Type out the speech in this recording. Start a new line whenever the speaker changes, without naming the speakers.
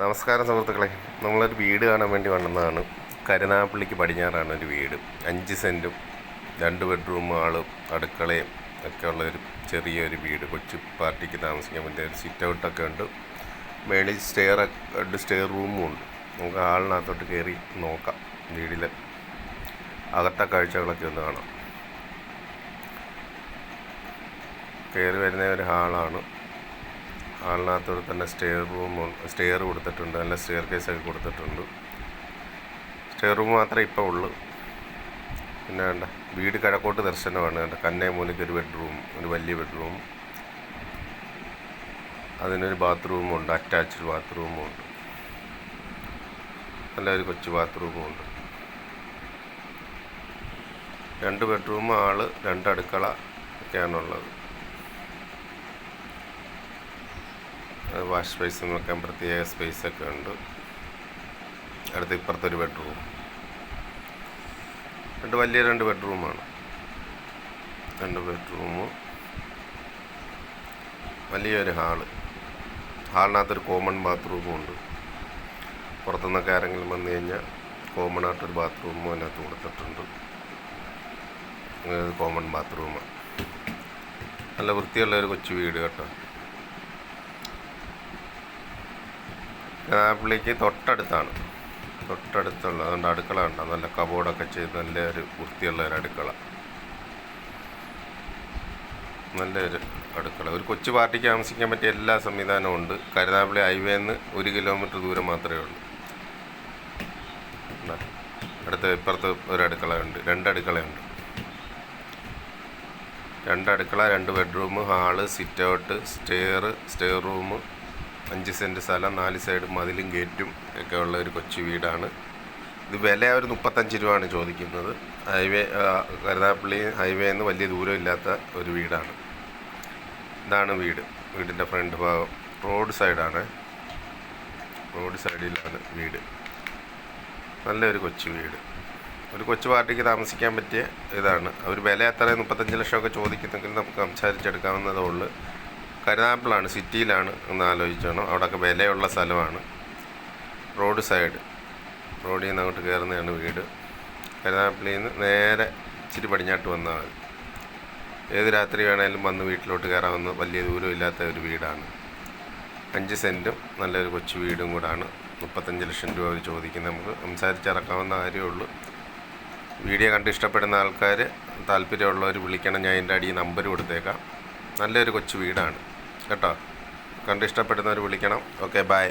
നമസ്കാരം സുഹൃത്തുക്കളെ. നമ്മളൊരു വീട് കാണാൻ വേണ്ടി വന്നതാണ്. കരുനാപ്പള്ളിക്ക് പടിഞ്ഞാറാണ് ഒരു വീട്. അഞ്ച് സെന്റും രണ്ട് ബെഡ്റൂം ആളും അടുക്കളയും ഒക്കെ ഉള്ള ഒരു ചെറിയൊരു വീട്. കൊച്ചു പാർട്ടിക്ക് താമസിക്കാൻ പറ്റിയ ഒരു സിറ്റ് ഔട്ടൊക്കെ ഉണ്ട്. മേളിൽ സ്റ്റെയർ രണ്ട് സ്റ്റെയർ റൂമും ഉണ്ട്. നമുക്ക് ഹാളിനകത്തോട്ട് കയറി നോക്കാം. വീടിലെ അകത്ത കാഴ്ചകളൊക്കെ ഒന്ന് കാണാം. കയറി വരുന്ന ഒരു ഹാളാണ്. ഹാളിനകത്തോട് തന്നെ സ്റ്റെയർ റൂം സ്റ്റെയർ കൊടുത്തിട്ടുണ്ട്. നല്ല സ്റ്റെയർ കേസൊക്കെ കൊടുത്തിട്ടുണ്ട്. സ്റ്റെയർ റൂം മാത്രമേ ഇപ്പോൾ ഉള്ളൂ. പിന്നെ വേണ്ട വീട് കിഴക്കോട്ട് ദർശനമാണ്. വേണ്ട കന്നേ മൂലയ്ക്ക് ഒരു ബെഡ്റൂം ഒരു വലിയ ബെഡ്റൂം അതിനൊരു ബാത്റൂമും ഉണ്ട് അറ്റാച്ച്ഡ് ബാത്റൂമും ഉണ്ട്. നല്ലൊരു കൊച്ചു ബാത്റൂമും ഉണ്ട്. രണ്ട് ബെഡ്റൂം ആൾ രണ്ട് അടുക്കള ഒക്കെയാണുള്ളത്. വാഷ് സ്പേസും വെക്കാൻ പ്രത്യേക സ്പേസൊക്കെ ഉണ്ട്. അടുത്ത് ഇപ്പുറത്തൊരു ബെഡ്റൂം. രണ്ട് വലിയ രണ്ട് ബെഡ്റൂമാണ്. രണ്ട് ബെഡ്റൂമ് വലിയൊരു ഹാൾ. ഹാളിനകത്തൊരു കോമൺ ബാത്റൂമും ഉണ്ട്. പുറത്തുനിന്നൊക്കെ ആരെങ്കിലും വന്നു കഴിഞ്ഞാൽ കോമൺ ആയിട്ടൊരു ബാത്റൂമും അതിനകത്ത് കൊടുത്തിട്ടുണ്ട്. കോമൺ ബാത്റൂമാണ്. നല്ല വൃത്തിയുള്ള ഒരു കൊച്ചു വീട് കേട്ടോ. ആപ്പിളിക്ക് തൊട്ടടുത്താണ്. തൊട്ടടുത്തുള്ള അതുകൊണ്ട് അടുക്കള ഉണ്ട് നല്ല കബോർഡൊക്കെ ചെയ്ത് നല്ല ഒരു വൃത്തിയുള്ള ഒരു അടുക്കള. നല്ലൊരു അടുക്കള. ഒരു കൊച്ചു പാർട്ടിക്ക് താമസിക്കാൻ പറ്റിയ എല്ലാ സംവിധാനവും ഉണ്ട്. കരുനാപ്പള്ളി ഹൈവേന്ന് ഒരു കിലോമീറ്റർ ദൂരം മാത്രമേ ഉള്ളൂ. അടുത്ത ഇപ്പുറത്ത് ഒരു അടുക്കളയുണ്ട് രണ്ട് അടുക്കളയുണ്ട്. രണ്ട് അടുക്കള രണ്ട് bedroom hall sit out stair stair room അഞ്ച് സെന്റ് സ്ഥലം നാല് സൈഡ് മതിലും ഗേറ്റും ഒക്കെ ഉള്ള ഒരു കൊച്ചു വീടാണ്. ഇത് വില ഒരു മുപ്പത്തഞ്ച് രൂപയാണ് ചോദിക്കുന്നത്. ഹൈവേ കരുനാപ്പള്ളി ഹൈവേയിൽ നിന്ന് വലിയ ദൂരമില്ലാത്ത ഒരു വീടാണ്. ഇതാണ് വീട്. വീടിന്റെ ഫ്രണ്ട് ഭാഗം. റോഡ് സൈഡാണ്. റോഡ് സൈഡിലാണ് വീട്. നല്ലൊരു കൊച്ചു വീട്. ഒരു കൊച്ചു പാർട്ടിക്ക് താമസിക്കാൻ പറ്റിയ ഇതാണ്. അവർ വില എത്ര മുപ്പത്തഞ്ച് ലക്ഷമൊക്കെ ചോദിക്കുന്നെങ്കിൽ നമുക്ക് സംസാരിച്ചെടുക്കാവുന്നതേ ഉള്ളൂ. കരുനാപ്പിളാണ് സിറ്റിയിലാണ് ഒന്ന് ആലോചിച്ചോണം അവിടെയൊക്കെ വിലയുള്ള സ്ഥലമാണ്. Road side. റോഡിൽ നിന്ന് അങ്ങോട്ട് കയറുന്നതാണ് വീട്. കരുനാപ്പിളിയിൽ നിന്ന് നേരെ ഇച്ചിരി പടിഞ്ഞാട്ട് വന്നാൽ മതി. ഏത് രാത്രി വേണേലും വന്ന് വീട്ടിലോട്ട് കയറാവുന്ന വലിയ ദൂരമില്ലാത്ത ഒരു വീടാണ്. അഞ്ച് സെന്റും നല്ലൊരു കൊച്ചു വീടും കൂടാണ്. മുപ്പത്തഞ്ച് ലക്ഷം രൂപ അവർ ചോദിക്കുന്നത് നമുക്ക്. സംസാരിച്ചിറക്കാവുന്ന കാര്യമേ ഉള്ളൂ. വീഡിയോ കണ്ട് ഇഷ്ടപ്പെടുന്ന ആൾക്കാർ താല്പര്യമുള്ളവർ വിളിക്കണം. ഞാൻ എന്റെ അടിയിൽ നമ്പർ കൊടുത്തേക്കാം. നല്ലൊരു കൊച്ചു വീടാണ്. കേട്ടോ. കണ്ട് ഇഷ്ടപ്പെടുന്നവർ വിളിക്കണം. Okay bye.